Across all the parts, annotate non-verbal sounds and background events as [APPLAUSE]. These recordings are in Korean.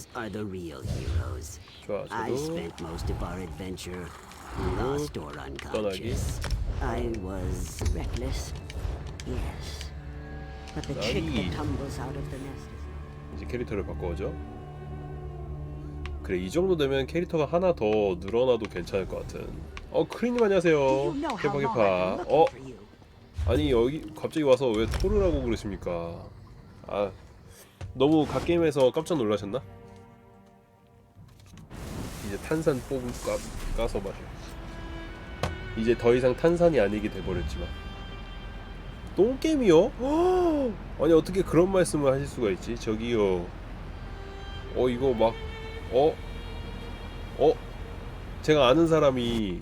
Americans are the real heroes. I spent most of our adventure lost or unconscious. I was reckless, yes. But the chick that tumbles out of the nest is 이제 캐릭터를 바꿔오죠 그래 이 정도 되면 캐릭터가 하나 더 늘어나도 괜찮을 것 같은 어 크리님 안녕하세요 캐파캐파 looking 어? 아니 여기 갑자기 와서 왜 토를 하고 그러십니까 아 너무 갓게임에서 깜짝 놀라셨나? 이제 탄산 뽑을 까, 까서 마셔. 이제 더 이상 탄산이 아니게 돼버렸지만. 똥게임이요? [GASPS] 아니 어떻게 그런 말씀을 하실 수가 있지? 저기요. 어 이거 막 어? 어? 제가 아는 사람이 이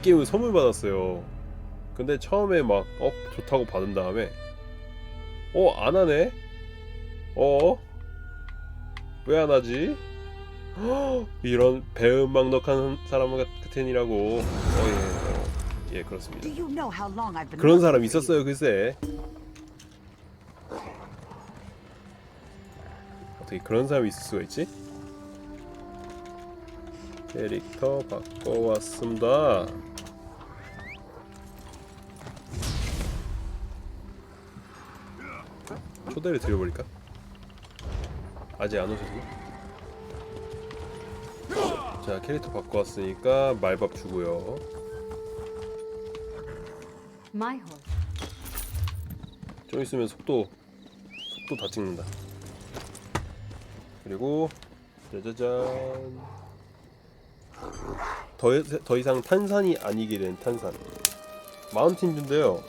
게임을 선물 받았어요. 근데 처음에 막 어? 좋다고 받은 다음에 어? 안 하네? 어? 왜 안 하지 [GASPS] 이런 배은망덕한 사람 같으니라고 어예 어, 예 그렇습니다 I've been 그런 사람? 있었어요 글쎄 어떻게 그런 사람이 있을 수가 있지? 캐릭터 바꿔왔습니다 초대를 드려버릴까? 아직 안 오셨나? 자 캐릭터 바꿔왔으니까 말밥 주고요 My horse. 좀 있으면 속도 속도 다 찍는다. 그리고 짜자잔 더, 더 이상 탄산이 아니게 된 탄산 마운틴인데요.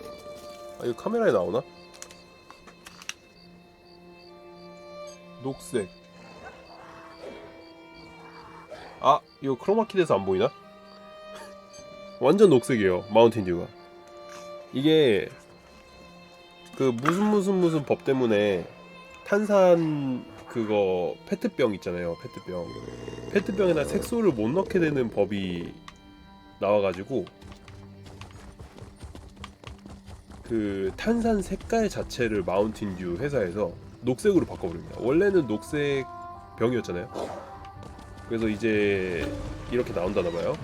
아 이거 카메라에 나오나? 녹색. 이거 크로마키에서 안 보이나? 완전 녹색이에요 마운틴 듀가. 이게 그 무슨 무슨 무슨 법 때문에 탄산 그거 페트병 있잖아요 페트병 페트병에다 색소를 못 넣게 되는 법이 나와가지고 그 탄산 색깔 자체를 마운틴 듀 회사에서 녹색으로 바꿔버립니다 원래는 녹색 병이었잖아요 그래서 이제 이렇게 나온다나 봐요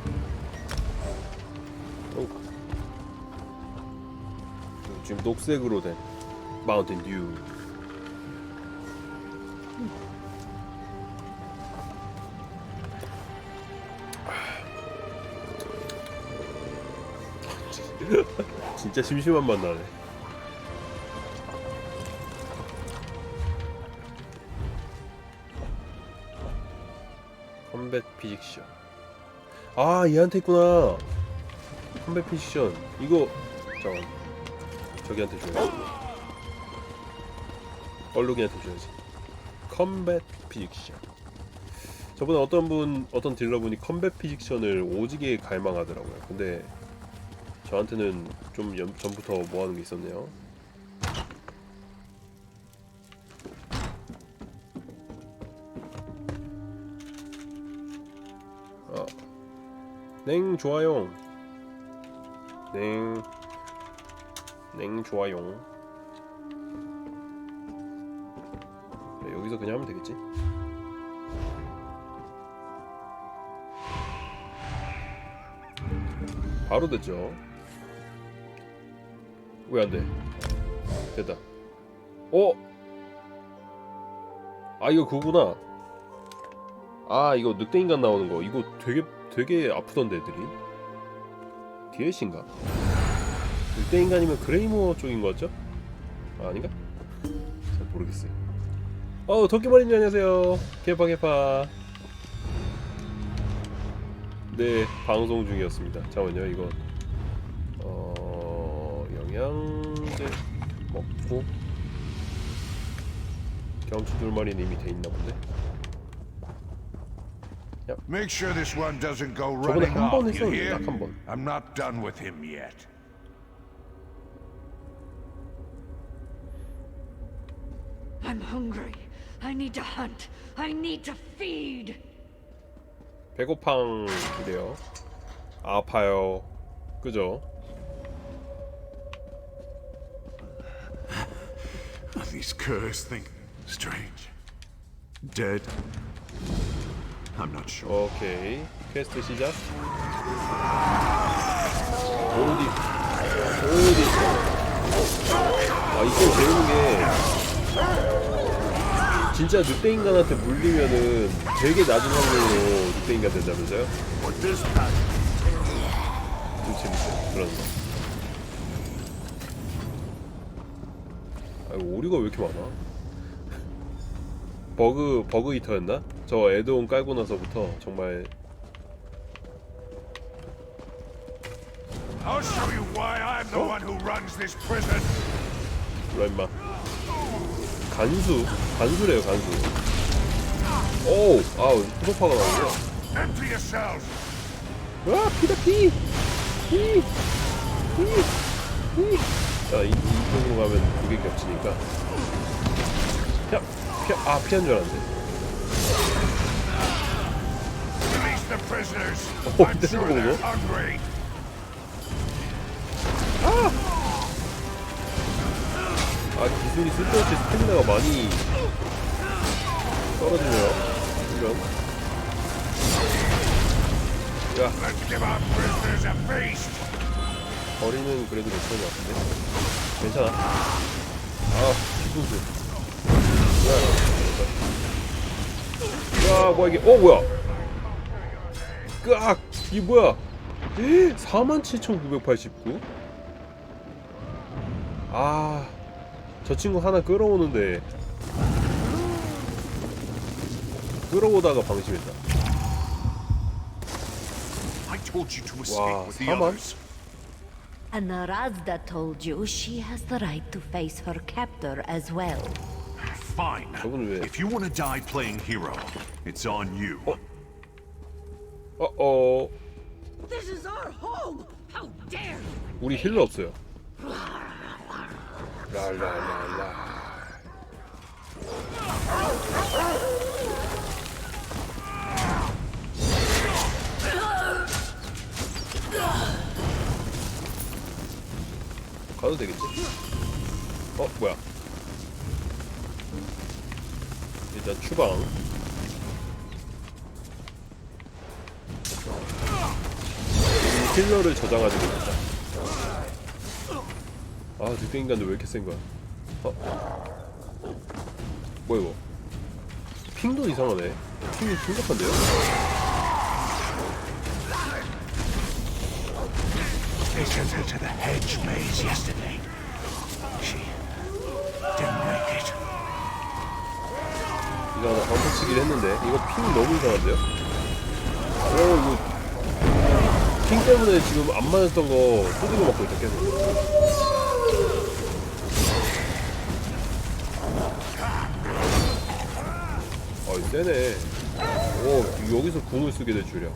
지금 녹색으로 된 마운틴 듀. [LAUGHS] 진짜 심심한 맛 나네. 피직션. 아, 얘한테 있구나. 컴뱃 피직션. 이거 잠깐. 저기한테 줘야지. 얼룩이한테 줘야지. 컴뱃 피직션. 저번에 어떤 분, 어떤 딜러분이 컴뱃 피직션을 오지게 갈망하더라고요. 근데 저한테는 좀 연- 전부터 뭐 하는 게 있었네요. 냉 좋아요. 냉. 냉 좋아요. 네, 여기서 그냥 하면 되겠지? 바로 됐죠. 왜 안 돼? 됐다. 어? 아 이거 그거구나. 아 이거 늑대 인간 나오는 거. 이거 되게 되게 아프던데 애들이. DLC인가? 늑대 인간이면 그레이모어 쪽인 거 같죠? 아, 아닌가? 잘 모르겠어요. 어, 도끼머리님 안녕하세요. 개파 개파. 네, 방송 중이었습니다. 잠깐만요, 이거 어 영양제 먹고 경치 둘마리는 이미 돼 있나 본데. Make sure this one doesn't go 저번에 running 한 번 off, you 했었는데 hear? 딱 한 번. I'm not done with him yet. I'm hungry. I need to hunt. I need to feed. 배고팡이래요. 아파요. 그죠? These curs think strange. Dead? I'm not sure. 오케이 퀘스트 시작 어디 어디 아 이거 재밌는 게 진짜 늑대 인간한테 물리면은 되게 낮은 확률로 늑대 인간 된다면서요? 좀 재밌어요 그런 거 아이고 오류가 왜 이렇게 많아? 버그 버그 히터였나? 저 애드온 깔고 나서부터 정말 I'll show you why I'm the one who runs this prison. 뭐라 임마 간수 간수래요 간수 오우 아우 후속파가 나오네요 Empty yourselves. 와 피다 피! 피! 피! 피! 자 이, 이쪽으로 가면 두개 겹치니까 피하! 아 피한 줄. Oh, is sure cool, they're though. hungry. 아 기술이 쓸데없이 스태미나가 많이 떨어지네요 이런 야. 거리는 그래도 괜찮은 것 같은데 괜찮아 아 뒤통수 야 뭐야 이게 어 뭐야 끄악 이게 뭐야 47,989? 아, 저 친구 하나 끌어오는데 끌어오다가 방심했다. I told you to escape 와, with the 사만? others. And Narazda told you she has the right to face her captor as well. Fine. 저분 왜? If you want to die playing hero, it's on you. 어, 어, This is our home! How dare you! 우리 힐러 없어요. 라라라라. 가도 되겠지? 어, 뭐야? 일단 추방. 이 힐러를 저장하지 못했다. 아, 늑대 인간들 왜 이렇게 센 거야? 어? 뭐야 이거? 핑도 이상하네. 핑이 심각한데요? She didn't make it. 이상하다. 방패 치기를 했는데 이거 핑 너무 이상한데요? 어 이거 핑 때문에 지금 안 맞았던 거 소리가 맞고 있다 계속. 어이 세네. 오 여기서 궁을 쓰게 될 줄이야.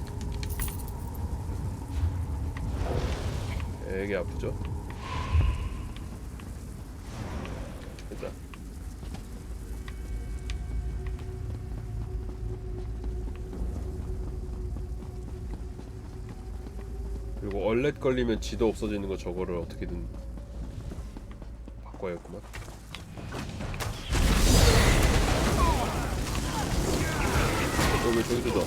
되게 아프죠? 그리고 얼렛 걸리면 지도 없어지는 거 저거를 어떻게든 바꿔야겠구만. 어, 왜 저기 뜯어? 어?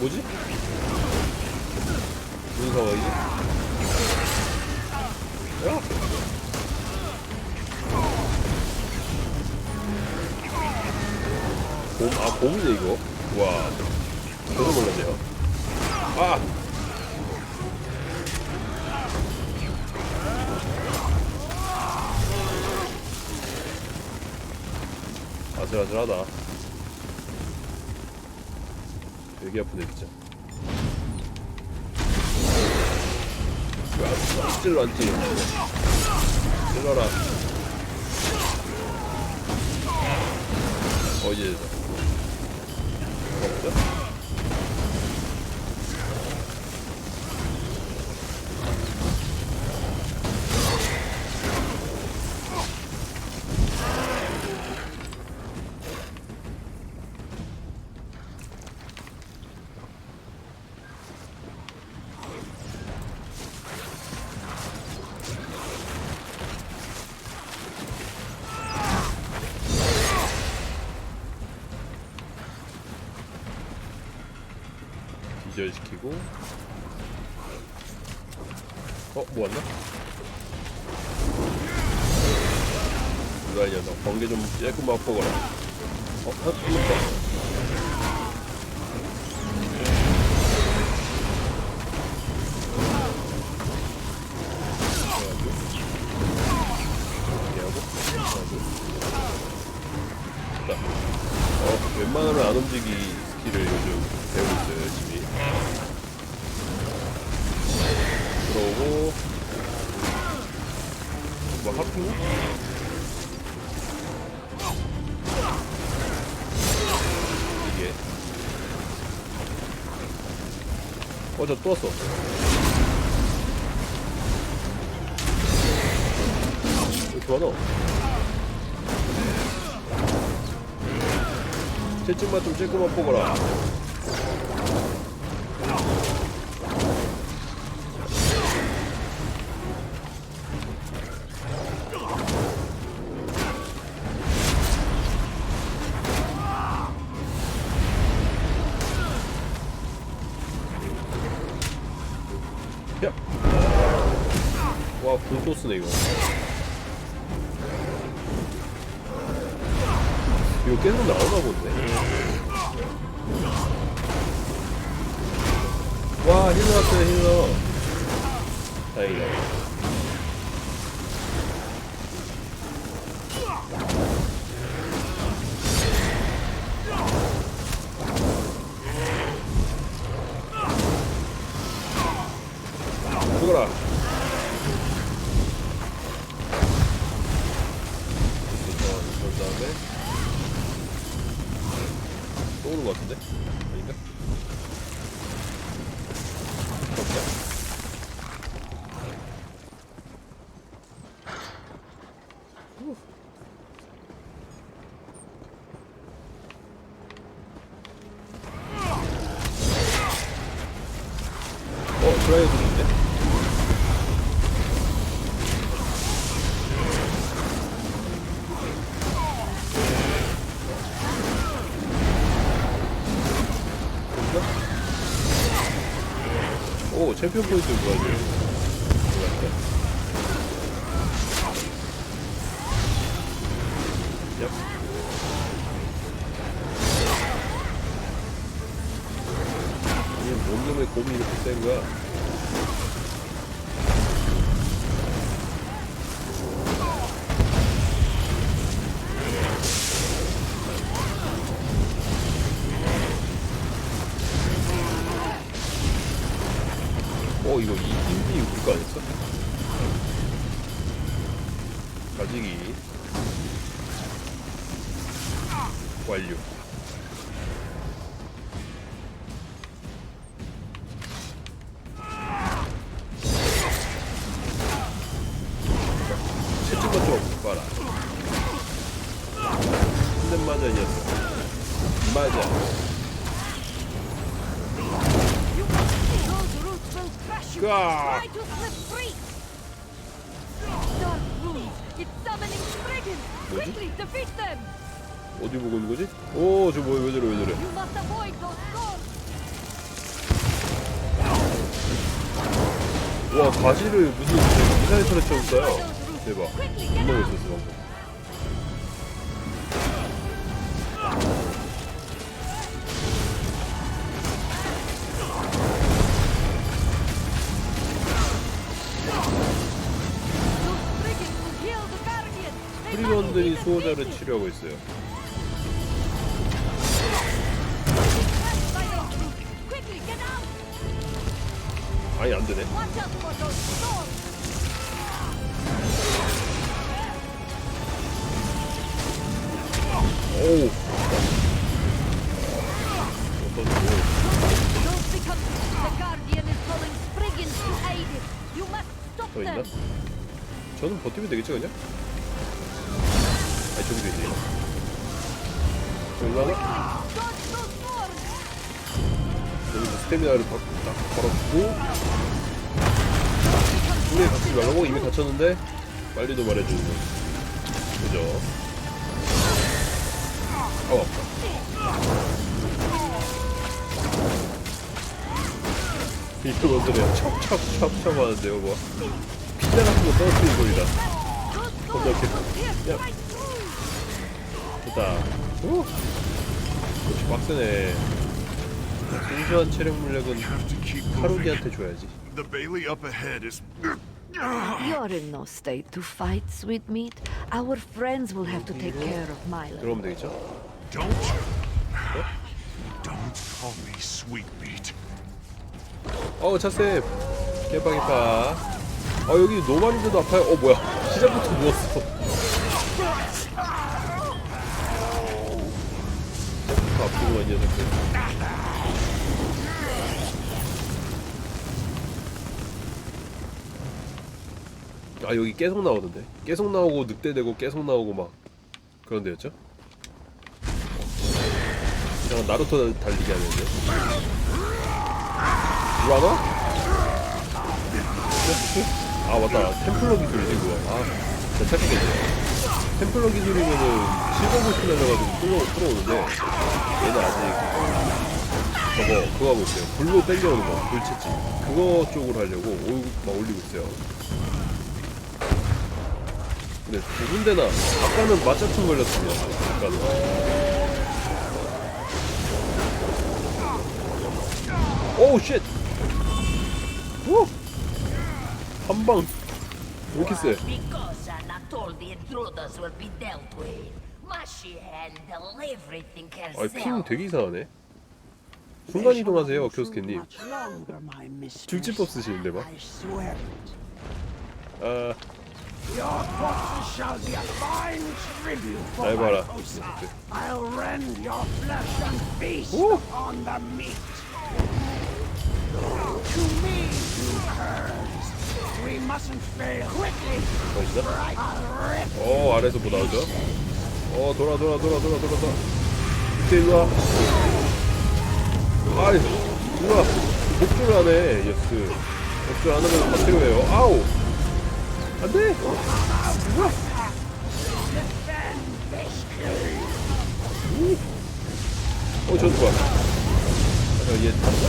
뭐지? 무슨 상황이지? 야! 곰, 아, 곰이네, 이거. 와. 저도 몰랐네요. 아! 아슬아슬하다. 되게 아프네, 진짜. 왜안 찔러, 안 찔러. 찔러라. 어, 이 없죠? 기절시키고 어? 뭐 왔나? 이거 아니야 너 번개 좀 쬐끔 맛보거라 어? 한 들어오고, 뭐, 하프? 이게. 어, 저 또 왔어. 왜 이렇게 많아? 채찍만 좀 쬐끄만 뽑아라. 이거 계속 나오나 본데? 와 힐러 왔어요 힐러. 다행이다. 죽어라 것 같은데? 챔피언 포인트? 얍. 얘 몸놈의 곰이 이렇게 센 거야? Them. 어디 보고 있는 거지? 오, 저 뭐야, 왜 저래, 왜 저래? 와, 가지를 무슨 미사일 터렛처럼 써요. 대박. 있었어, 프리건들이 be 수호자를. 치료하고 있어요. 아니, 안 되네. 오우. 어떤, Don't become. The guardian is calling brigands to aid it. You must stop 더 있나? 저는 버티면 되겠죠, 그냥? 아니, 저기도 있네. those storms. 여기서 스태미나를 딱, 딱 걸었고, 물에 갇히지 말라고 이미 갇혔는데, 빨리도 말해주는 거. 그죠? 어, 아프다. 이거 뭔 소리야 척척척척 하는데요 뭐 피자 같은 거 떨어뜨린 소리다 겁나 이렇게 야 됐다 오 역시 빡세네 순수한 체력 물력은. 하루기한테 줘야지 The Bailey up ahead is. You're in no state to fight, sweetmeat. Our friends will have to take care of Milo. 들어오면 되겠죠? Don't. Don't call me sweetmeat. 어 차쌤 개빠 개빠 어 여기 노말인데도 아파요 어 뭐야 시작부터 누웠어 시작부터 아프구만 이 녀석들 아 여기 계속 나오던데? 계속 나오고 늑대되고 계속 나오고 막 그런 데였죠? 이상한 나루토 달리기 하는데. 와? 아 맞다. 템플러 기술이지 그거. 아 진짜 착각했네 템플러 기술이면은 실버 불 날려가지고 끌어, 끌어오는데 얘는 아직 저거 그거 있어요. 불로 땡겨오는 거 불채찍 그거 쪽으로 하려고 오, 막 올리고 있어요. 근데 두 군데나 아까는 맞자충 걸렸습니다. 아까는. 오우 쉣! 우! 한방 왜 이렇게 세? Will be dealt with. She handle everything 아, herself? 핑 되게 이상하네. 순간 이동하세요, mistress. 줄지법 쓰시는데 막. 아, my 봐라. host. 뭐 있나? 어, 아래에서 뭐 나오죠? 어, 돌아, 돌아, 돌아, 돌아, 돌아, 돌아. 밑에 일로 와. 아이, 일로 와. 목줄을 하네, 예스. 목줄 안 하면 다 필요해요. 아우! 안 돼! 일로 와. 우. 어, 저 좋아. 아, 얘 탄다.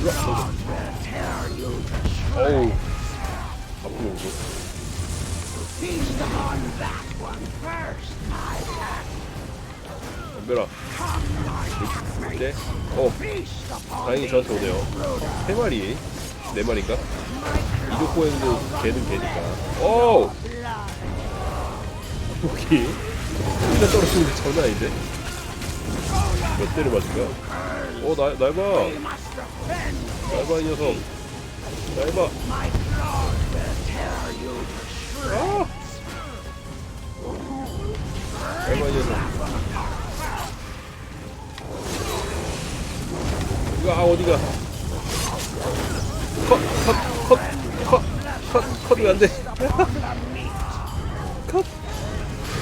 일로 와, 너도. 어우. One first. 덤벼라. 네. 어, 다행히 저한테 오네요. 세 마리, 네 마리인가? 이족 보행도 개는 개니까. 오! 여기 혼자 떨어지는 게 장난 아닌데? 몇 대를 맞을 거야? 어, 날, 날 봐. 날 봐, 이 녀석. 날 봐. 이거 아 어디가? 컷, 컷, 컷, 컷, 컷, 컷이 안 돼. [LAUGHS] 컷.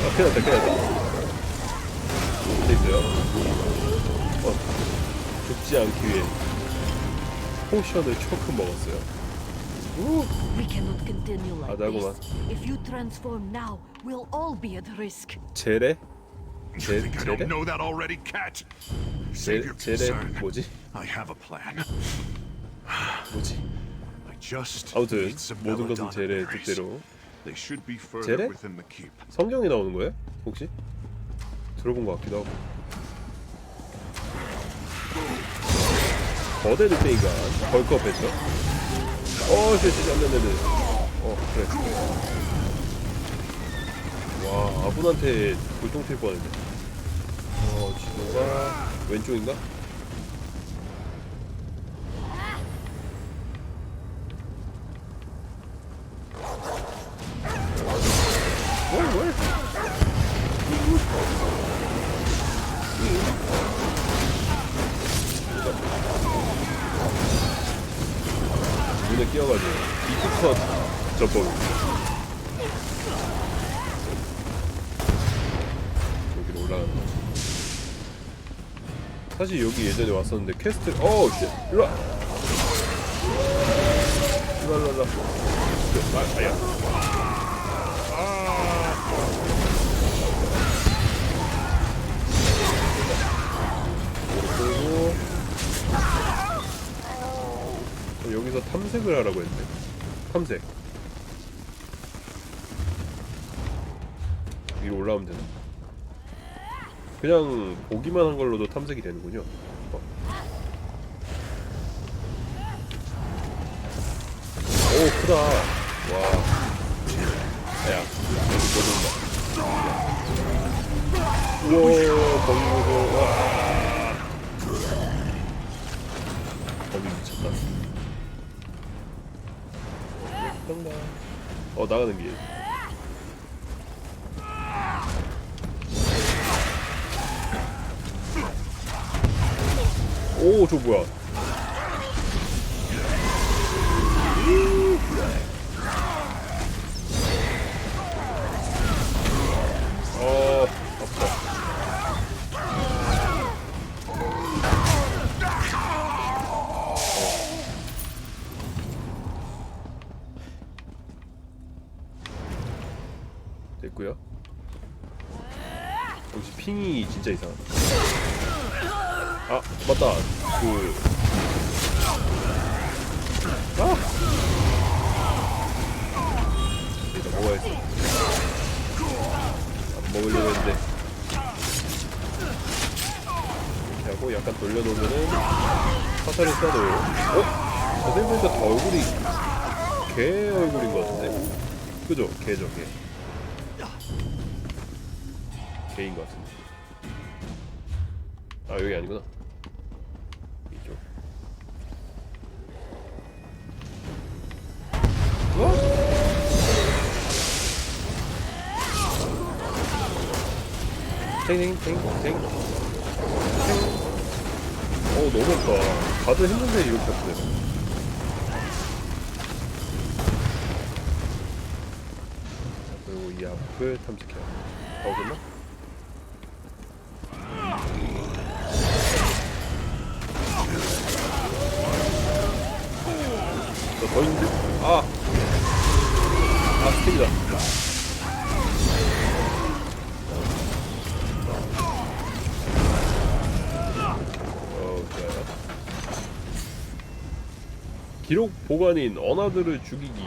아, 큰일 났다, 큰일 났다. 돼 있어요. 어, 죽지 않기 위해 포션을 초크 먹었어요. 우! We cannot continue like 나구만. this. If you transform now, we'll all be at risk. 제레? You 제, think I 제레? don't know that already, cat? 제, Save your 제레 concern. 뭐지? I have a plan. 뭐지? I just 아무튼 need some 모든 것은 belladonna berries. 뜻대로 They should be further 제레? within the keep. 성경에 나오는 거예요? 혹시? 들어본 것 같기도 하고 거대 늑대인가 벌크업했죠? 어, 씨, 씨, 안돼 안 돼 어, 그래. 와, 아분한테 골동 튈 뻔했네 어, 지도가 왼쪽인가? 눈에 끼어가지고 이프컷 전법 여기로 올라가는 거지. 사실 여기 예전에 왔었는데 퀘스트 어우 쉣. 일로와. 일로와 일로와 일로와. 아, 아야 여기서 탐색을 하라고 했네. 탐색. 위로 올라오면 되나? 그냥 보기만 한 걸로도 탐색이 되는군요. 어. 오 크다. 와. 야, 여기 보는다. 우와, 보고 와. 예쁜가? 어 나가는 길. 오, 저 뭐야? 약간 돌려놓으면은 화살을 쏴도 어? 자세히 보니까 다 얼굴이 개 얼굴인 것 같은데? 그죠? 개죠 개. 개인 것 같은데. 아 여기 아니구나. 이쪽. 탱탱탱탱 어 너무 예다 다들 했는데 이렇게 자, 그리고 이 앞을 탐색해야 돼 어, 끝나? 보관인 언어들을 죽이기.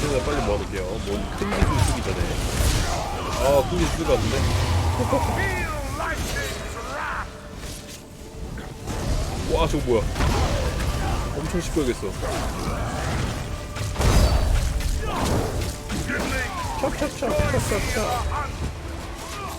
그래서 빨리 모아놓을게요. 뭔큰 기술 쓰기 전에. 아, 큰 기술 쓸것 같은데? 와, 저거 뭐야? 엄청. 찹찹찹, 찹찹찹. Power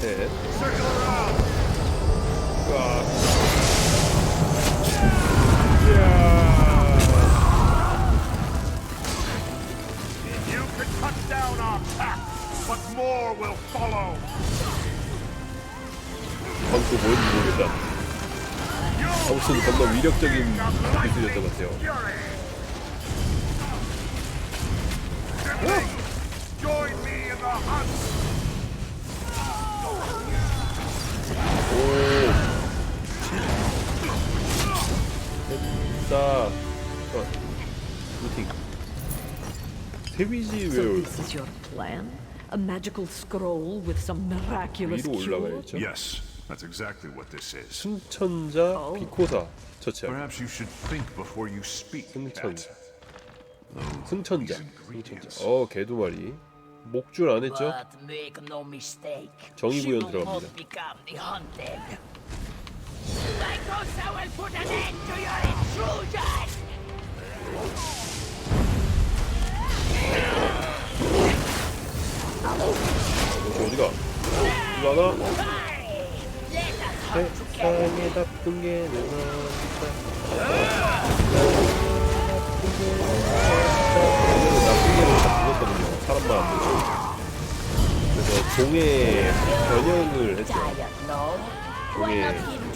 셋. Circle around. 으아. You can cut down our path, but more will follow. 방금 뭔지 모르겠다. 아무튼 겁나 위력적인 기술이었던 것 같아요. Join me in the hunt. 어. 루팅. 데미지 So 왜 this is your plan? A magical scroll with some miraculous 위로 cure? 올라가야죠? Yes, that's exactly what this is. 승천자 비코사 처치하기. Perhaps you should think before you speak, 승천자. cat. 승천자. 승천자. 어, 개두 마리. 목줄 안 했죠? But make no mistake. 정의 she 구현 will not 들어갑니다. become the hunted. Lycosa will put an end to your intrusion! 혹시 어디가? 이거 하나? Let us hunt together. 세상에 나쁜 게 내가 나쁜 게는 다 죽었거든요. 사람만 안 되죠. 저 동해 변형을 했죠. No?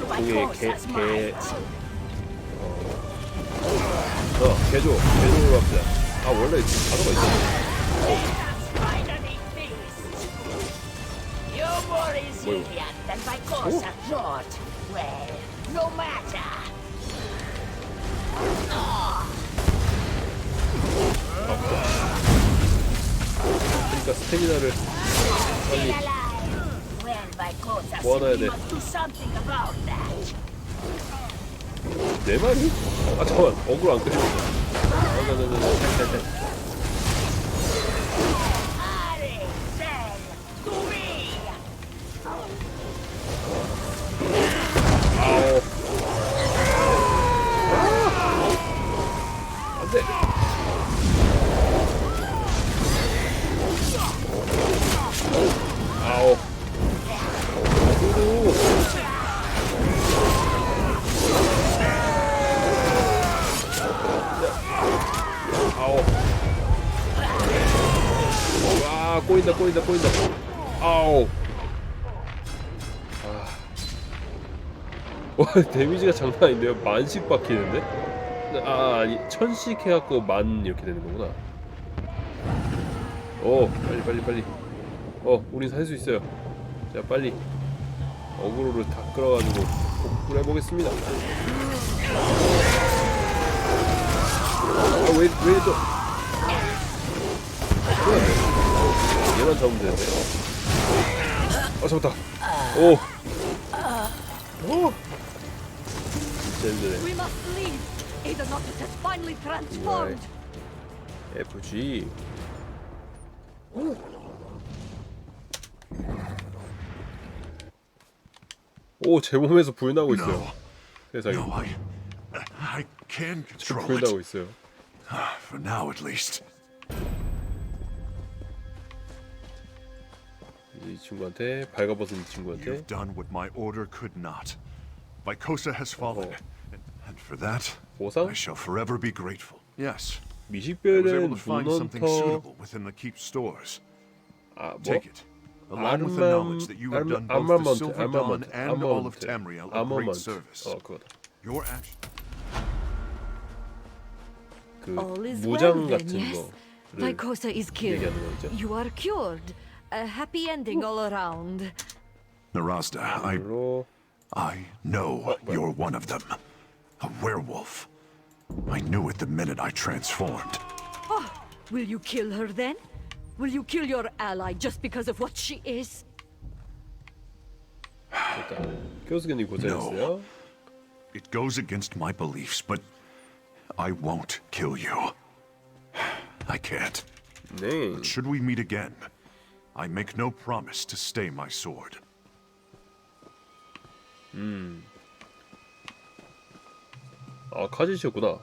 Kosa's 개개 mind? 어 개조 개조로 합시다. 아 원래 단어가 matter. 그러니까 스태미나를 alive. 모아놔야 돼. 네 마리? 아 잠깐만 어그로 안 끌려. 아, 네네네네. [LAUGHS] 데미지가 장난 아닌데요? 만씩 박히는데? 아 아니 천씩 해갖고 만 이렇게 되는 거구나. 어 빨리 빨리 빨리. 어 우린 살 수 있어요. 자 빨리. 어그로를 다 끌어가지고 복구를 해보겠습니다. 어왜왜 또? 얘만 잡으면 되는데. 어 잡았다. 오. 오! We must leave. Aeronautic has finally transformed. FG 오 제 몸에서 불 나고 있어요 No. 세상에 No, I. I can control 불 나고 it. 있어요 For now, at least. 이 친구한테 발가벗은 이 친구한테 You've done what my order could not. Mykosa has fallen. Oh. And, and for that, 보상? I shall forever be grateful. Yes. I was 미식별은 able to find something 문헌터 suitable within the keep stores. 아 뭐? Take it. Along with the knowledge that you have done both to 아마먼트 Silver Dawn 아마먼트 and all of 아마먼트 Tamriel a great 아마먼트 service. 어 그거다 Your action. 그 All is 무장 well then, 같은 yes? 거를 Lycosa is killed. 얘기하는 거 있죠 You are cured. A happy ending all around. Narasda, I 그리고 I know you're one of them. A werewolf. I knew it the minute I transformed. Oh, will you kill her then? Will you kill your ally just because of what she is? no. It goes against my beliefs, but I won't kill you. I can't. But should we meet again, I make no promise to stay my sword. 아 카짓이었구나